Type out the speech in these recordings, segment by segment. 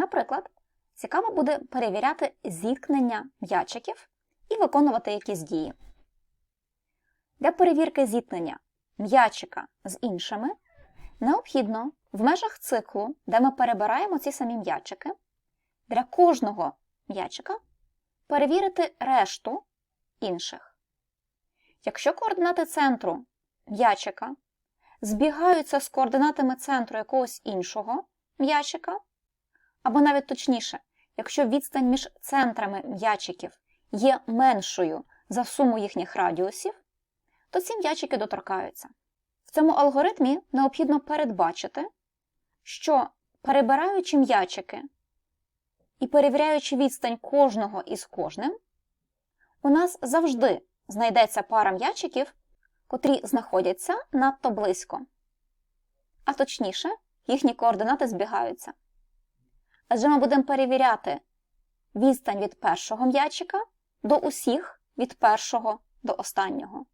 Наприклад, цікаво буде перевіряти зіткнення м'ячиків і виконувати якісь дії. Для перевірки зіткнення м'ячика з іншими необхідно в межах циклу, де ми перебираємо ці самі м'ячики, для кожного м'ячика перевірити решту інших. Якщо координати центру м'ячика збігаються з координатами центру якогось іншого м'ячика, або навіть точніше, якщо відстань між центрами м'ячиків є меншою за суму їхніх радіусів, то ці м'ячики доторкаються. В цьому алгоритмі необхідно передбачити, що перебираючи м'ячики і перевіряючи відстань кожного із кожним, у нас завжди знайдеться пара м'ячиків, котрі знаходяться надто близько. А точніше, їхні координати збігаються. Адже ми будемо перевіряти відстань від першого м'ячика до усіх від першого до останнього.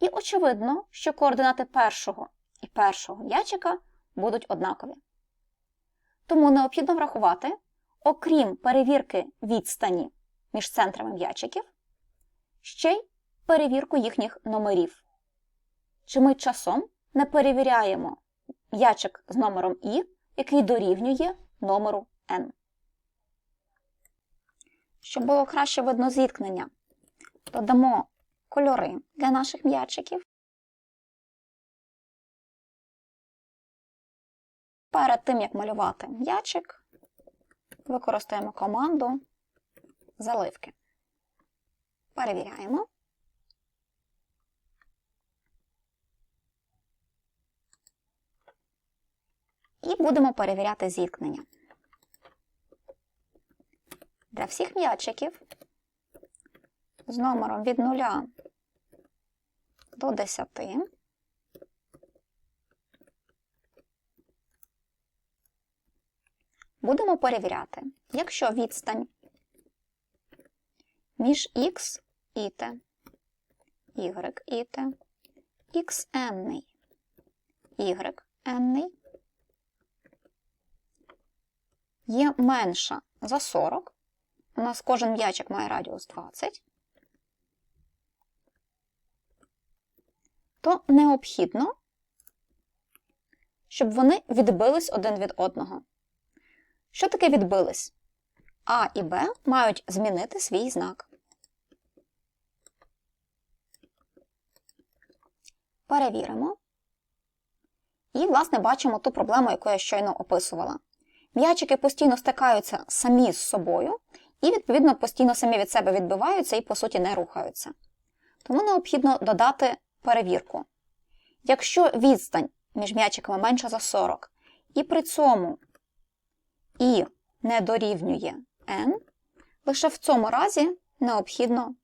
І очевидно, що координати першого і першого м'ячика будуть однакові. Тому необхідно врахувати, окрім перевірки відстані між центрами м'ячиків, ще й перевірку їхніх номерів. Чи ми часом не перевіряємо м'ячик з номером І, який дорівнює номеру N. Щоб було краще видно зіткнення, додамо кольори для наших м'ячиків. Перед тим, як малювати м'ячик, використаємо команду заливки. Перевіряємо. І будемо перевіряти зіткнення. Для всіх м'ячиків з номером від 0 до 10 будемо перевіряти, якщо відстань між x і t, y і t, xn, yn є менша за 40, у нас кожен м'ячик має радіус 20, то необхідно, щоб вони відбились один від одного. Що таке відбились? А і Б мають змінити свій знак. Перевіримо. І, власне, бачимо ту проблему, яку я щойно описувала. М'ячики постійно стикаються самі з собою, і, відповідно, постійно самі від себе відбиваються і, по суті, не рухаються. Тому необхідно додати перевірку. Якщо відстань між м'ячиками менша за 40, і при цьому і не дорівнює n, лише в цьому разі необхідно,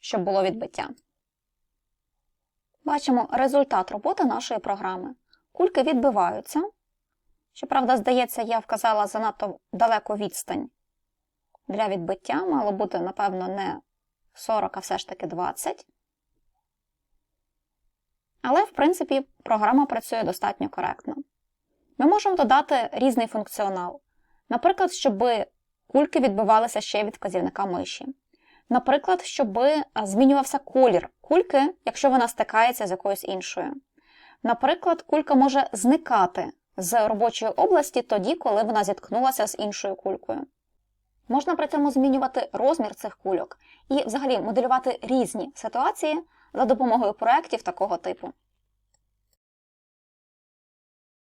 щоб було відбиття. Бачимо результат роботи нашої програми. Кульки відбиваються. Щоправда, здається, я вказала занадто далеку відстань для відбиття. Мало бути, напевно, не 40, а все ж таки 20. Але, в принципі, програма працює достатньо коректно. Ми можемо додати різний функціонал. Наприклад, щоб кульки відбивалися ще від вказівника миші. Наприклад, щоб змінювався колір кульки, якщо вона стикається з якоюсь іншою. Наприклад, кулька може зникати з робочої області тоді, коли вона зіткнулася з іншою кулькою. Можна при цьому змінювати розмір цих кульок і взагалі моделювати різні ситуації за допомогою проєктів такого типу.